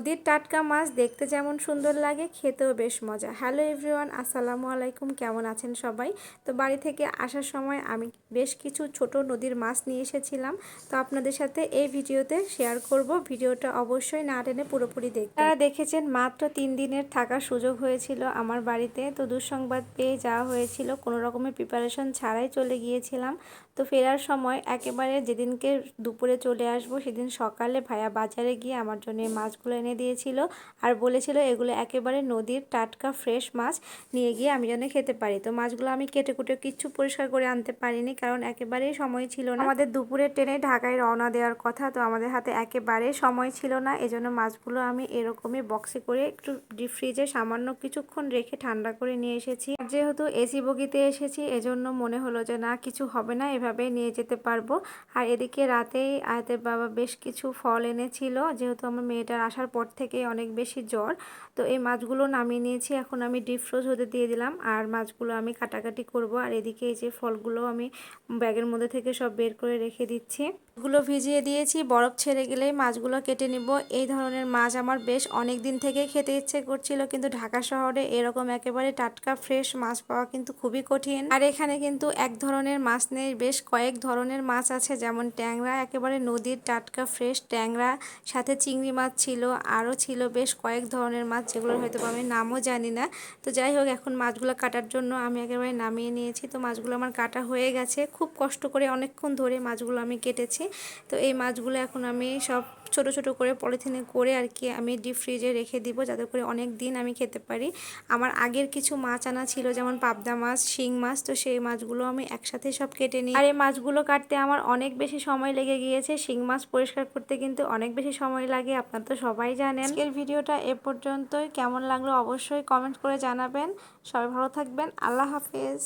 নদীর টাটকা মাছ দেখতে যেমন সুন্দর লাগে, খেতেও বেশ মজা। হ্যালো এভরিওয়ান আসসালামু আলাইকুম, কেমন আছেন সবাই? তো বাড়ি থেকে আসার সময় আমি বেশ কিছু ছোট নদীর মাছ নিয়ে এসেছিলাম। তো আপনাদের সাথে এই ভিডিওতে শেয়ার করব। ভিডিওটা অবশ্যই না টেনে পুরোপুরি দেখতে। তারা দেখেছেন, মাত্র তিন দিনের থাকার সুযোগ হয়েছিল আমার বাড়িতে। তো দুঃসংবাদ পেয়ে যাওয়া হয়েছিল। কোনো রকমের প্রিপারেশন ছাড়াই চলে গিয়েছিলাম। তো ফেরার সময় একেবারে যেদিনকে দুপুরে চলে আসব, সেদিন সকালে ভাইয়া বাজারে গিয়ে আমার জন্য মাছগুলো এনে দিয়েছিল আর বলেছিল এগুলো একেবারে নদীর টাটকা ফ্রেশ মাছ, নিয়ে গিয়ে আমি যেন খেতে পারি। তো মাছগুলো আমি কেটে কুটে কিচ্ছু পরিষ্কার করে আনতে পারিনি কারণ একেবারেই সময় ছিল না। আমাদের দুপুরে ট্রেনে ঢাকায় রওনা দেওয়ার কথা, তো আমাদের হাতে একেবারে সময় ছিল না। এজন্য মাছগুলো আমি এরকমই বক্সে করে একটু ডিপ ফ্রিজে সামান্য কিছুক্ষণ রেখে ঠান্ডা করে নিয়ে এসেছি। যেহেতু এসি বগিতে এসেছি, এজন্য মনে হলো যে না, কিছু হবে না, এভাবে নিয়ে যেতে পারব। আর এদিকে রাতেই আয়তের বাবা বেশ কিছু ফল এনেছিল। যেহেতু আমার মেয়েটার আসার পর থেকে অনেক বেশি জ্বর। তো এই মাছগুলো নামিয়ে নিয়েছি, এখন আমি ডিপ ফ্রোজ হতে দিয়ে দিলাম। আর মাছগুলো আমি কাটাকাটি করব। আর এদিকে এই যে ফলগুলো আমি ব্যাগের মধ্যে থেকে সব বের করে রেখে দিচ্ছি। গুলো ভিজিয়ে দিয়েছি, বরফ ছেড়ে গেলেই মাছগুলো কেটে নিব। এই ধরনের মাছ আমার বেশ অনেক দিন থেকে খেতে ইচ্ছে করছিল, কিন্তু ঢাকা শহরে এরকম একেবারে টাটকা, ফ্রেশ মাছ পাওয়া কিন্তু খুবই কঠিন। আর এখানে কিন্তু এক ধরনের মাছ নেই, বেশ কয়েক ধরনের মাছ আছে, যেমন ট্যাংরা, একেবারে নদীর টাটকা, ফ্রেশ ট্যাংরা, সাথে চিংড়ি মাছ ছিল, আরও ছিল বেশ কয়েক ধরনের মাছ, যেগুলোর হয়তো আমি নামও জানি না। তো যাই হোক, এখন মাছগুলো কাটার জন্য আমি একেবারে নামিয়ে নিয়েছি। তো মাছগুলো আমার কাটা হয়ে গেছে, খুব কষ্ট করে অনেকক্ষণ ধরে মাছগুলো আমি কেটেছি। তো এই মাছগুলো এখন আমি সব ছোট ছোট করে পলিথিনে করে আর কি আমি ডিপ ফ্রিজে রেখে দিব যাতে করে অনেক দিন আমি খেতে পারি। আমার আগের কিছু মাছ আনা ছিল, যেমন পাবদা মাছ, শিং মাছ, তো সেই মাছগুলো আমি একসাথে সব কেটে নিই। আর এই মাছগুলো কাটতে আমার অনেক বেশি সময় লেগে গিয়েছে। শিং মাছ পরিষ্কার করতে কিন্তু অনেক বেশি সময় লাগে, আপনার তো সবাই জানেন। আজকের ভিডিওটা এ পর্যন্তই। কেমন লাগল অবশ্যই কমেন্ট করে জানাবেন। সবাই ভালো থাকবেন। আল্লাহ হাফেজ।